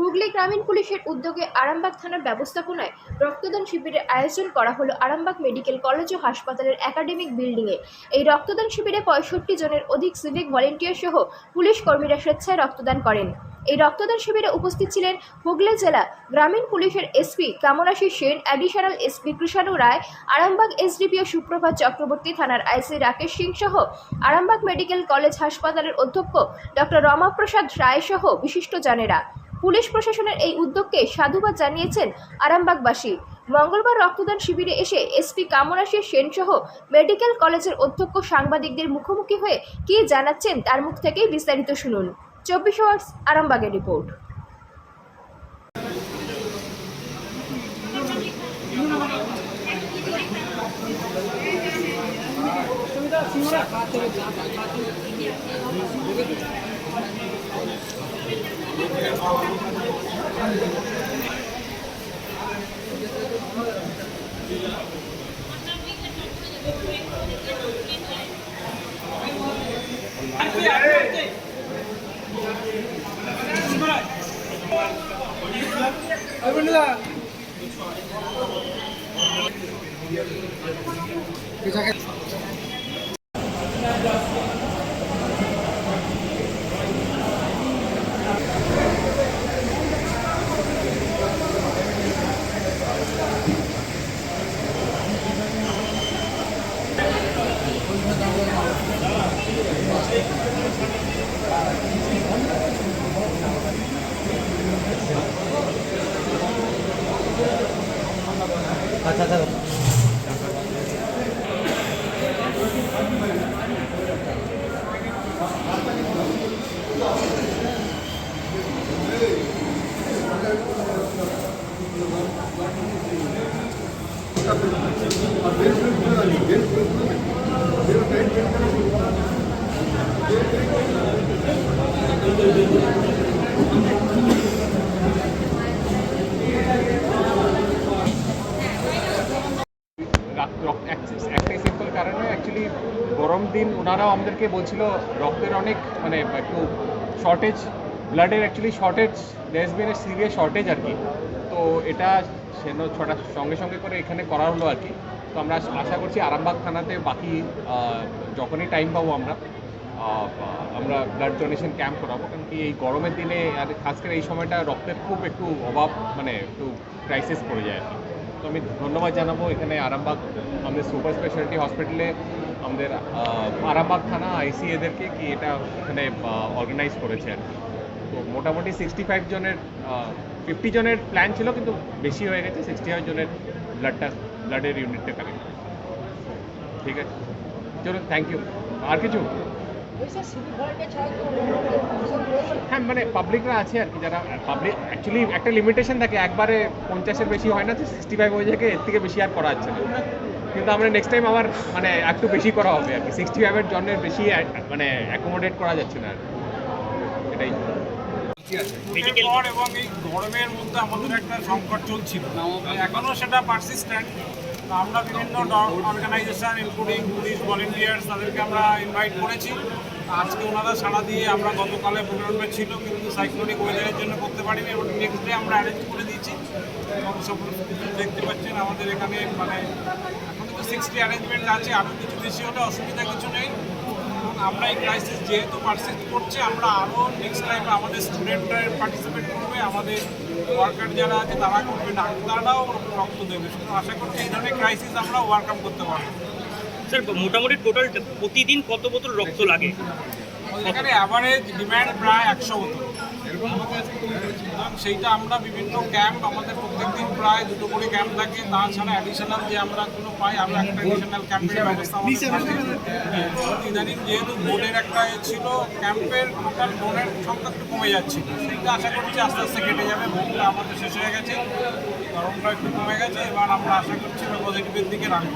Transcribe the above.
হুগলি গ্রামীণ পুলিশের উদ্যোগে আরামবাগ থানার ব্যবস্থাপনায় রক্তদান শিবিরের আয়োজন করা হলো আরামবাগ মেডিকেল কলেজ ও হাসপাতালের একাডেমিক বিল্ডিংয়ে। এই রক্তদান শিবিরে পঁয়ষট্টি জনের অধিক সিভিক ভলেন্টিয়ার সহ পুলিশ কর্মীরা স্বেচ্ছায় রক্তদান করেন। এই রক্তদান শিবিরে উপস্থিত ছিলেন হুগলি জেলা গ্রামীণ পুলিশের SP Kamrashi Sen additional SP Krishanu Roy, Arambagh SDPO Suprabhat Chakraborty থানার আইসি রাকেশ সিং সহ আরামবাগ মেডিকেল কলেজ হাসপাতালের অধ্যক্ষ ডক্টর রমাপ্রসাদ রায় সহ বিশিষ্টজনেরা। পুলিশ প্রশাসনের এই উদ্যোগকে সাধুবাদ জানিয়েছেন আরামবাগবাসী। মঙ্গলবার রক্তদান শিবিরে এসে এসপি কামরাশি সেন সহ মেডিকেল কলেজের অধ্যক্ষ সাংবাদিকদের মুখোমুখি হয়ে কী জানাচ্ছেন তার মুখ থেকেই বিস্তারিত শুনুন। চব্বিশ আওয়ার্স আরামবাগের রিপোর্ট। Bisa kan? দিন ওনারাও আমাদেরকে বলছিল রক্তের অনেক মানে একটু শর্টেজ ব্লাডের অ্যাকচুয়ালি শর্টেজ দেশ বিন সিরিয়াস শর্টেজ আর কি। তো এটা সেন ছটা সঙ্গে সঙ্গে করে এখানে করা হলো আর কি। তো আমরা আশা করছি আরামবাগ থানাতে বাকি যখনই টাইম পাবো আমরা আমরা ব্লাড ডোনেশন ক্যাম্প করাবো। কারণ কি এই গরমের দিনে আর খাস করে এই সময়টা রক্তের খুব একটু অভাব মানে একটু ক্রাইসিস পড়ে যায় আর কি। তো আমি ধন্যবাদ জানাব এখানে আরামবাগ, আমাদের সুপার স্পেশালিটি হসপিটালে আমাদের আরামবাগ থানা আইসি এদেরকে কি এটা এখানে অর্গানাইজ করেছে আর কি। তো মোটামুটি সিক্সটি ফাইভ জনের ফিফটি জনের প্ল্যান ছিল, কিন্তু বেশি হয়ে গেছে সিক্সটি ফাইভ জনের ব্লাডটা ব্লাডের ইউনিটটা কালেক্ট ঠিক আছে? চলুন থ্যাংক ইউ আর কিছু? হ্যাঁ মানে পাবলিকরা আছে আর কি, যারা পাবলিক অ্যাকচুয়ালি একটা লিমিটেশন থাকে, একবারে পঞ্চাশের বেশি হয় না তো সিক্সটি ফাইভ হয়ে যায় এর থেকে বেশি আর করা যাচ্ছে না। কিন্তু আমরা নেক্সট টাইম আবার মানে একটু বেশি করা হবে আর কি সিক্সটি ফাইভের জন্য বেশি মানে অ্যাকোমোডেট করা যাচ্ছে না আর। এটাই। মেডিকেল এবং এই গরমের মধ্যে আমাদের একটা সংকট চলছিল। এখনও সেটা পারসিস্টেন্ট আমরা বিভিন্ন অর্গানাইজেশন ইনক্লুডিং পুলিশ ভলেন্টিয়ার্স তাদেরকে আমরা ইনভাইট করেছি। আজকে ওনারা সাড়া দিয়ে আমরা গতকালে প্রোগ্রামে ছিল, কিন্তু সাইক্লোনিক ওয়েদারের জন্য করতে পারিনি এবং নেক্সট ডে আমরা অ্যারেঞ্জ করে দিয়েছি। এবং সব দেখতে পাচ্ছেন আমাদের এখানে মানে এখন তো সিক্সটি অ্যারেঞ্জমেন্ট আছে আরও কিছু বেশি হলে অসুবিধা কিছু নেই। আমরা এই ক্রাইসিস যেহেতু পার্সিস্ট করছে আমরা আরও নেক্সট টাইম আমাদের স্টুডেন্টরা পার্টিসিপেট করবে আমাদের ওয়ার্কার যারা আছে তারা করবে ডাক্তাররাও রক্ত দেবে। সুতরাং আশা করছি এই ধরনের ক্রাইসিস আমরা ওভারকাম করতে পারব। স্যার মোটামুটি টোটাল প্রতিদিন কত বোতল রক্ত লাগে? এখানে অ্যাভারেজ ডিম্যান্ড প্রায় একশো বোতল। সেইটা আমরা বিভিন্ন ক্যাম্প আমাদের প্রত্যেকদিন প্রায় দুটো করে ক্যাম্প থাকে। তাছাড়া অ্যাডিশনাল যে আমরা কোনো পাই আমরা একটা অ্যাডিশনাল ক্যাম্পের ব্যবস্থা ইদানিং যেহেতু বোর্ডের একটা এ ছিল ক্যাম্পের টোটাল ডোনের সংখ্যা একটু কমে যাচ্ছিল সেইটা আশা করছি আস্তে আস্তে কেটে যাবে বোর্ডটা আমাদের শেষ হয়ে গেছে। গরমটা একটু কমে গেছে এবার আমরা আশা করছি পজিটিভের দিকে রাখব।